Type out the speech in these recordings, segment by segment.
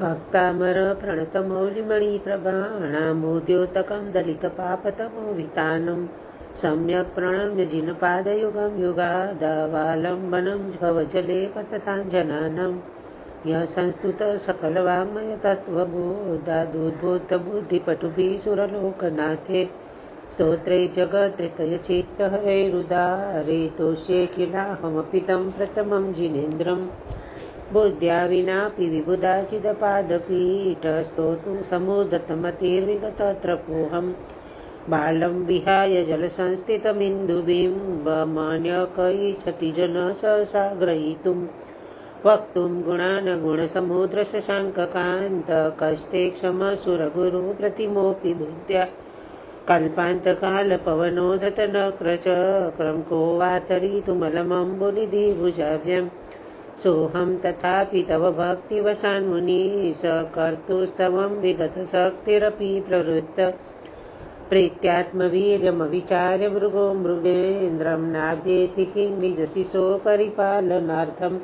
भक्तामरप्रणतमौलिमणिप्रभाणामोद्योतकं दलितपापतमोवितानं सम्यक् प्रणम्य जिनपादयुगं युगादावालम्बनं भवजले पतताञ्जनानं यः संस्तुतसकलवाङ्मयतत्त्वबोधादुद्बोधबुद्धिपटुभिः सुरलोकनाथे स्तोत्रे जगत्रितयचित्तहरैरुदारे तोष्ये किलाहमपि तं प्रथमं जिनेन्द्रम् बुद्ध्या विनापि विबुधाचिदपादपीठस्तोतु समुदतमतिर्विगतत्रपोऽहं बालं विहाय जलसंस्थितमिन्दुबिम्बमन्यकैच्छति जन सहसा ग्रहीतुं। वक्तुं गुणानगुणसमुद्रशशाङ्ककान्तकष्टे क्षमसुरगुरुप्रतिमोऽपि बुद्ध्या। कल्पान्तकालपवनोदतनक्रचक्रं को वा तरितुमलमम्बुनिधिभुजाभ्यम् सोऽहं तथापि तव भक्तिवसान्मुनिः स कर्तुस्तवं विगतशक्तिरपि प्रवृत्त। प्रीत्यात्मवीर्यमविचार्य मृगो मृगेन्द्रं नाभ्येति किं निजशिशो परिपालनार्थम्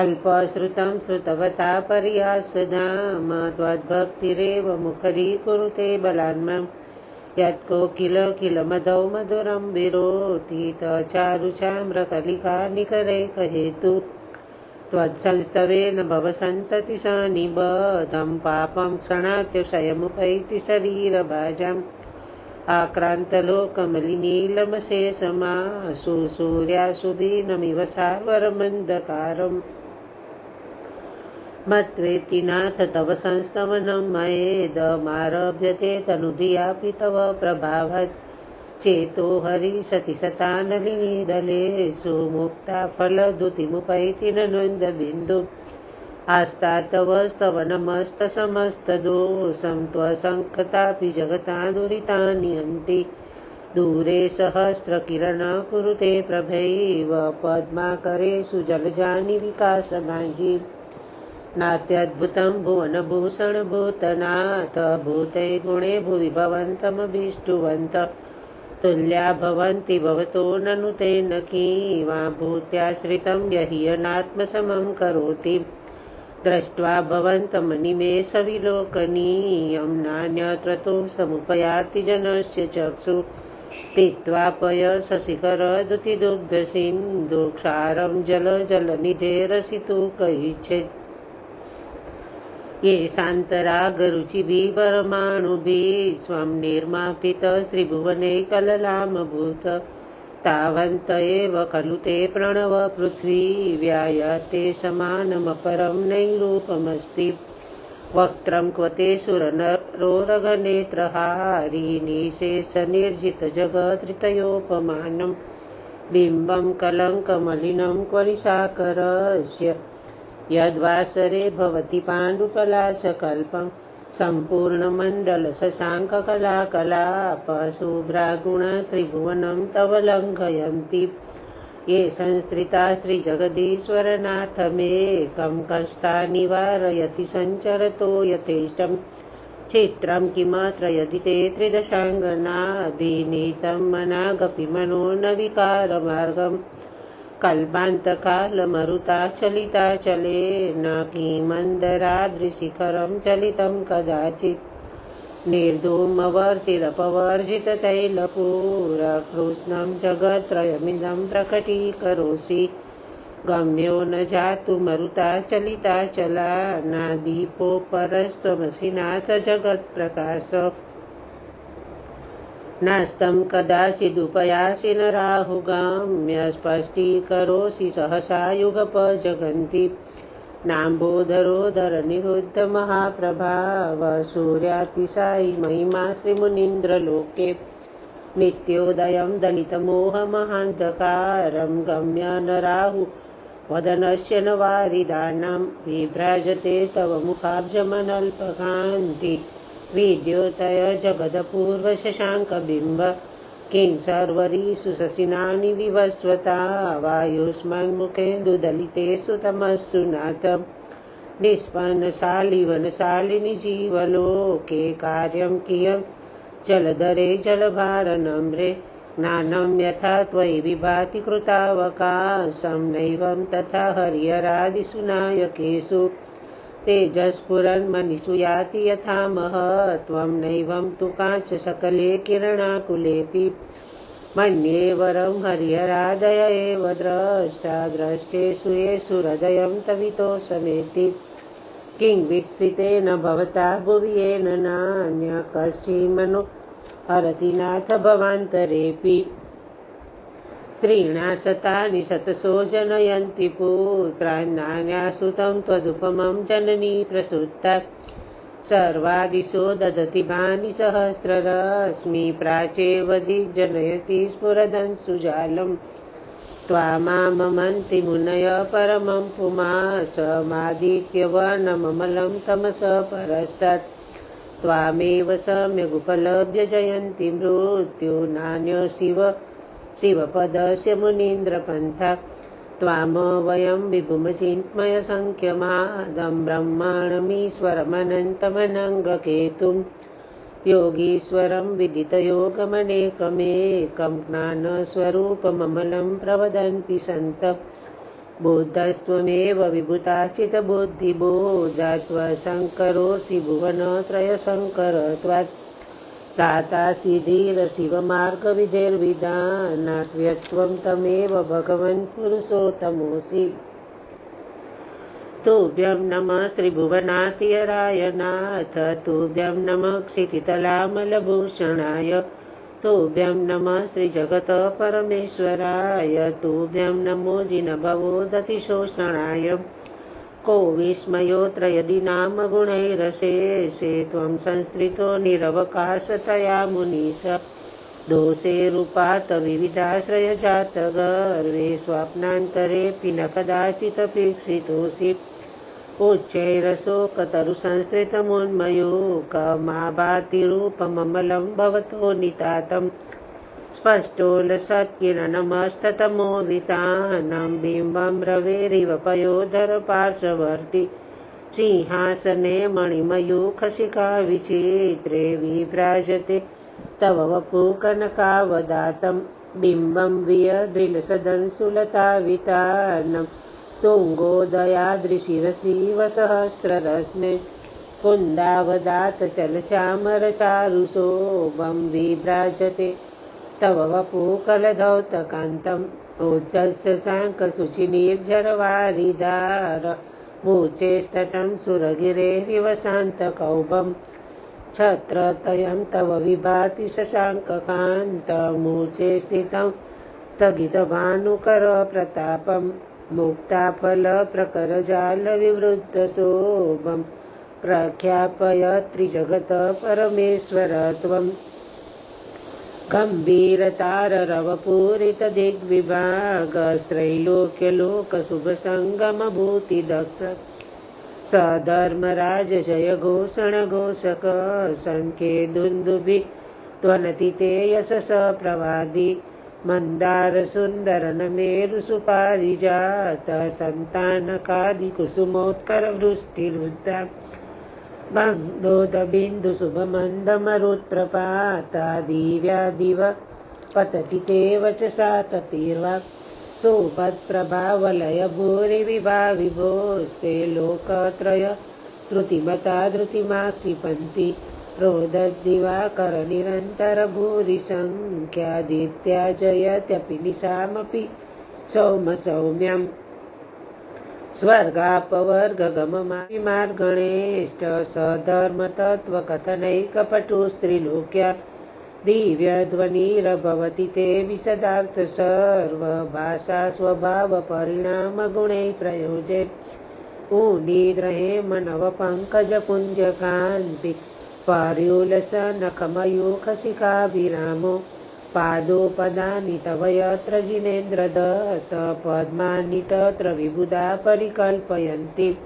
अल्पश्रुतं श्रुतवता पर्यासदाम त्वद्भक्तिरेव मुखरीकुरुते बलान्मम् यत्को किल किल मधौ मधुरं विरोति तचारुचाम्रकलिका निकरैकहेतु त्वत्संस्तवेन भवसन्ततिशनिबधं पापं क्षणात्यशयमुपैति शरीरभाजम्। आक्रान्तलोकमलिनीलमशेषमासु सूर्यासुदीनमिव सार्वरमन्धकारम् मत्वेति नाथ तव संस्तवनं मयेदमारभ्यते तनुधियापि तव प्रभावात् चेतो हरिसति सतानलिनीदलेषु मुक्ता फलदुतिमुपैति न नन्दबिन्दु आस्तातवस्तव नमस्तसमस्तदोषं त्वसङ्कतापि जगता दुरितानि हन्ति दूरे सहस्रकिरण कुरुते प्रभैव पद्माकरेषु जलजानि विकासमाजी नात्यद्भुतं भुवनभूषणभूतनाथ भूते गुणे भुवि भवन्तमभीष्टुवन्त तुल्या भवन्ति भवतो ननु तेन कीवा भूत्याश्रितं यह्यनात्मसमं करोति। दृष्ट्वा भवन्तमनिमेषविलोकनीयं नान्यत्रतो समुपयाति जनस्य चक्षु। पीत्वा पय शशिखरदुतिदुग्धसिन्धुक्षारं जल जलनिधेरसितु कैच्छेत् ये शान्तरागरुचिभिः स्वं निर्मापितश्रीभुवने कललामभूत तावन्त एव खलु ते प्रणव पृथ्वीव्याय ते समानमपरं नैरूपमस्ति। वक्त्रं क्व ते सुरनरोरगनेत्रहारिनिशेषनिर्जितजगत्रितयोपमानं बिम्बं कलङ्कमलिनं क्व निशाकरस्य यद्वासरे भवति पाण्डुपलाशकल्पं सम्पूर्णमण्डलशशाङ्ककलाकलापशुभ्रागुणश्रीभुवनं तव लङ्घयन्ति। ये संस्त्रिता श्रीजगदीश्वरनाथमेकं कष्टा निवारयति सञ्चरतो यथेष्टं। चित्रं किमत्र यदि ते त्रिदशाङ्गनाभिनीतं मनागपि मनो न विकारमार्गम् कल्पान्तकालमरुताचलिताचले न किमन्दरादृशिखरं चलितं कदाचित्। निर्धूमवर्तिरपवर्जिततैलपूरकृष्णं जगत्त्रयमिदं प्रकटीकरोषि गम्यो न जातु मरुता चलिता चला, न दीपोपरस्त्वमसि नाथ जगत्प्रकाश। नास्तं कदाचिदुपयासि न राहुगाम्य स्पष्टीकरोषि सहसा युगपजगन्ति। नाम्बोधरोदरनिरुद्धमहाप्रभाव सूर्यातिशायि महिमा श्रीमुनीन्द्रलोके नित्योदयं दलितमोहमहान्धकारं गम्य न राहु वदनस्य न वारिदानां विभ्राजते तव मुखाब्जमनल्पकान्ति विद्योतय जगदपूर्वशशाङ्कबिम्ब किं सर्वरीषु शशिनानि विवस्वता वायुष्मन्मुखेन्दुदलितेषु तमस्सु नाथ। निष्पन्नशालिवनशालिनि जीवलोके कार्यं कियं? जलधरे जलभारनम्रे ज्ञानं यथा त्वयि विभाति कृतावकाशं नैवं तथा हरिहरादिषु नायकेषु तेजस्फुरन्मनिषु याति यथा महत्त्वं नैवं तु काञ्च सकले किरणाकुलेऽपि मन्ये वरं हरिहरादय एव द्रष्टा द्रष्टेषु येषु हृदयं तवितो समेति किं वीक्षितेन भवता भुवि येन नान्य कश्चिमनु हरति नाथ भवान्तरेऽपि श्रीणा शतानि शतसो जनयन्ति पुत्रान्नान्यासुतं त्वदुपमं जननी प्रसुत्ता। सर्वादिशो ददति भानि सहस्ररश्मि प्राचेव दिग्जनयति स्फुरदंसुजालं त्वामामन्ति मुनय परमं पुमासमादित्यवर्णममलं तमस परस्तात्। त्वामेव सम्यगुपलभ्य जयन्ति मृत्यु नान्य शिव शिवपदस्य मुनीन्द्रपन्था त्वाम वयं विभुमचिन्मयसङ्ख्यमादं ब्रह्माणमीश्वरमनन्तमनङ्गकेतुं योगीश्वरं विदितयोगमनेकमेकं ज्ञानस्वरूपममलं प्रवदन्ति सन्त। बुद्धस्त्वमेव विभूताचितबुद्धिबोधात्वशङ्करोऽसि भुवनत्रयशङ्कर त्वात् प्रातासीधीरशिवमार्गविधिर्विधानात्व्यत्वं तमेव भगवन् पुरुषोत्तमोऽसि। तुभ्यं नमः श्रीभुवनाथियराय नाथ तुभ्यं नमः क्षितितलामलभूषणाय, तुभ्यं नमः श्रीजगतः परमेश्वराय तुभ्यं नमो जिनभवोदतिशोषणाय। को नाम गुणैरशेषे त्वं संस्कृतो निरवकाशतया मुनीश। दोषे रूपात् विविधाश्रयजातगर्वे स्वप्नान्तरेऽपि न कदाचिदपेक्षितोऽसि उच्चैरशोकतरुसंस्कृतमुन्मयो कमाभातिरूपममलं भवतो नितातम् स्पष्टोलसत्किरणमस्ततमो वितानं बिम्बं रवेरिव पयोधर पार्श्ववर्ति सिंहासने मणिमयूखशिखा विचित्रे विभ्राजते तव वपु कनकावदातं बिम्बं वियदृलसदंसुलतावितानं तुङ्गोदयादृशिरसीवसहस्ररश्मे कुन्दावदातचलचामरचारुशोभं विभ्राजते तव वपुकलधौतकान्तम् ऊर्जस्य शाङ्कशुचिनिर्झरवारिदार मूचेस्तटं सुरगिरेरिव शान्तकौभं छत्रतयं तव विभाति शशाङ्ककान्तमूचे स्थितं स्थगितभानुकरप्रतापं मुक्ताफलप्रकरजालविवृद्धशोभं प्रख्यापय त्रिजगत परमेश्वर त्वम् गम्भीरताररवपूरितदिग्विभागस्त्रैलोक्यलोकशुभसङ्गमभूतिदक्ष। सधर्मराज जय घोषण घोषक सङ्ख्ये दुन्दुभि त्वनति ते यशस प्रवादि मन्दारसुन्दरनमेरुसुपारिजात सन्तानकादिकुसुमोत्करवृष्टिरुद्धा बन्धोदबिन्दुशुभमन्दमरुत्प्रपातादिव्यादिव पतति ते वचसा ततिर्वा सोपत्प्रभावलय भूरिविभा विभोस्ते लोकत्रय धृतिमता धृतिमाक्षिपन्ति रोदद्दिवाकरनिरन्तरभूरिसङ्ख्यादित्या जयत्यपि निशामपि सौमसौम्यम् स्वर्गापवर्गगममार्गणेष्ट सधर्मतत्त्वकथनैकपटुस्त्रिलोक्या दिव्यध्वनिरभवति ते विशदार्थ सर्वभाषा स्वभावपरिणामगुणै प्रयोजे ऊनिद्रहे मनवपङ्कजपुञ्जकान्ति पर्युलसनखमयूखशिखाभिरामो पादोपदानि तव यत्र जिनेन्द्रदत्त पद्मानि तत्र विबुधा परिकल्पयन्ति।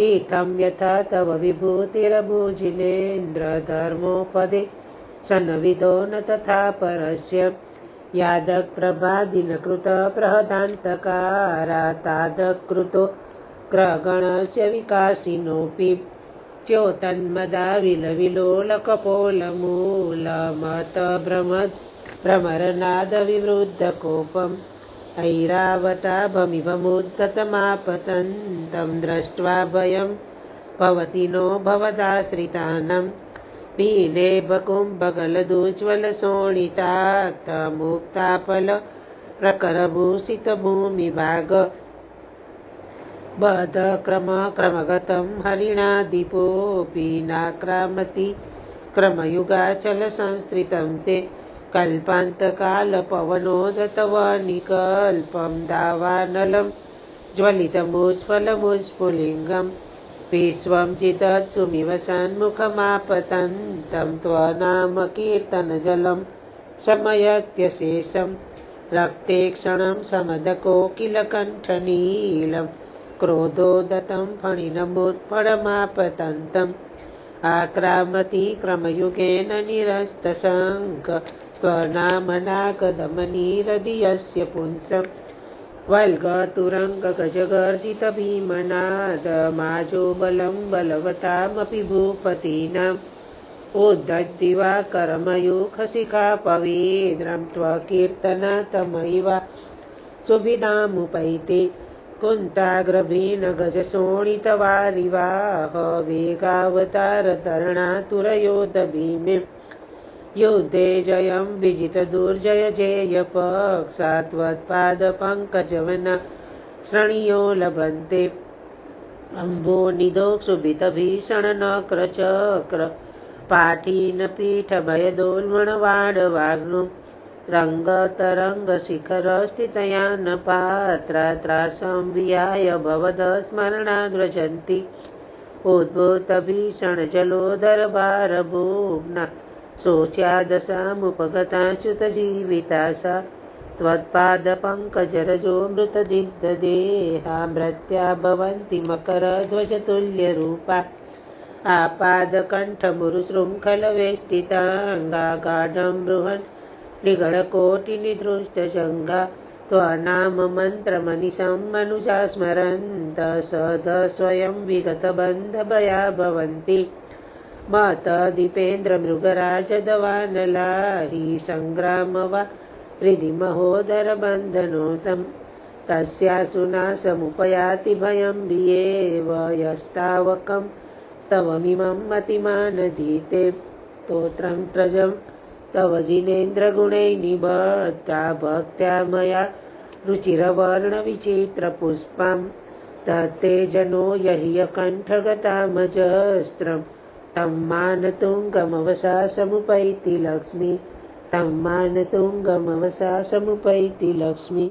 इत्थं यथा तव विभूतिरभुजिनेन्द्रधर्मोपदे। सन्विधो न तथा परस्य। यादकृतबृहदान्तकारातादकृतो क्रगणस्य विकासिनोऽपि। च्योतन्मदा विलविलोलकपोलमूलमतभ्रमत् भ्रमरनादविवृद्धकोपम् ऐरावताभमिव मुद्गतमापतन्तं दृष्ट्वा भयं भवति नो भवदाश्रितानां। पीने बकुम्बगलदुज्ज्वलशोणिताक्तमुक्ताफल प्रकरभूषितभूमिभाग बधक्रमक्रमगतं हरिणादिपोऽपि नाक्रामति क्रमयुगाचलसंस्तृतं ते कल्पान्तकालपवनोदतवनिकल्पं दावानलं ज्वलितमुज्ज्वलमुज्स्फुलिङ्गम् विश्वं चिदत्सुमिव सन्मुखमापतन्तं त्वनामकीर्तनजलं शमयत्यशेषं रक्ते क्षणं समदकोकिलकण्ठनीलं क्रोधोदतं फणिनमुत्फलमापतन्तम् आक्रामति क्रमयुगेन निरस्तशङ्क स्वनामनाकदमनीरधियस्य पुंसम् वल्गतुरङ्गगजगर्जितभीमनादमाजो बलं बलवतामपि भूपतीनाम्। उद्धद्दिवाकरमयूखशिखापवेद्रं त्वकीर्तनतमैव सुविधामुपैते कुन्ताग्रभेन गजशोणितवारिवाह वेगावतारतरणातुरयोधभीमे युद्धे जयं विजितदुर्जय जेयपक्षा त्वत्पादपङ्कजवन श्रणियो लभन्ते। अम्बो निदोक्षुभितभीषण नक्रचक्र पाठीन पीठभयदोल्मणवाडवाग्नु रङ्गतरङ्गशिखरस्थितया न पात्रात्रासंवियाय भवदस्मरणाद्व्रजन्ति उद्भूतभीषणजलोदरभारभूम्ना शोच्यादशामुपगताच्युतजीविता सा त्वत्पादपङ्कजरजो मृतदिग्धदेहा मृत्या भवन्ति मकरध्वजतुल्यरूपा। आपादकण्ठमुरुशृङ्खलवेष्टिताङ्गागाढं बृहन् निगडकोटिनिधृष्टजङ्गा त्वनाममन्त्रमनिशं मनुजा स्मरन्त सद स्वयं विगतबन्धभया भवन्ति मतदीपेन्द्रमृगराजदवानलाहि सङ्ग्राम वा हृदि महोदरबन्धनोतं तस्यासुनासमुपयाति भयं वियेव यस्तावकं स्तवमिमं मतिमानधीते। स्तोत्रं त्रजं तव जिनेन्द्रगुणैः निबद्धा भक्त्या मया रुचिरवर्णविचित्रपुष्पं तत्ते जनो यह्यकण्ठगतामजस्त्रं तं मानतुङ्गमवसा समुपैति लक्ष्मी तं मानतुङ्गमवसा समुपैति लक्ष्मी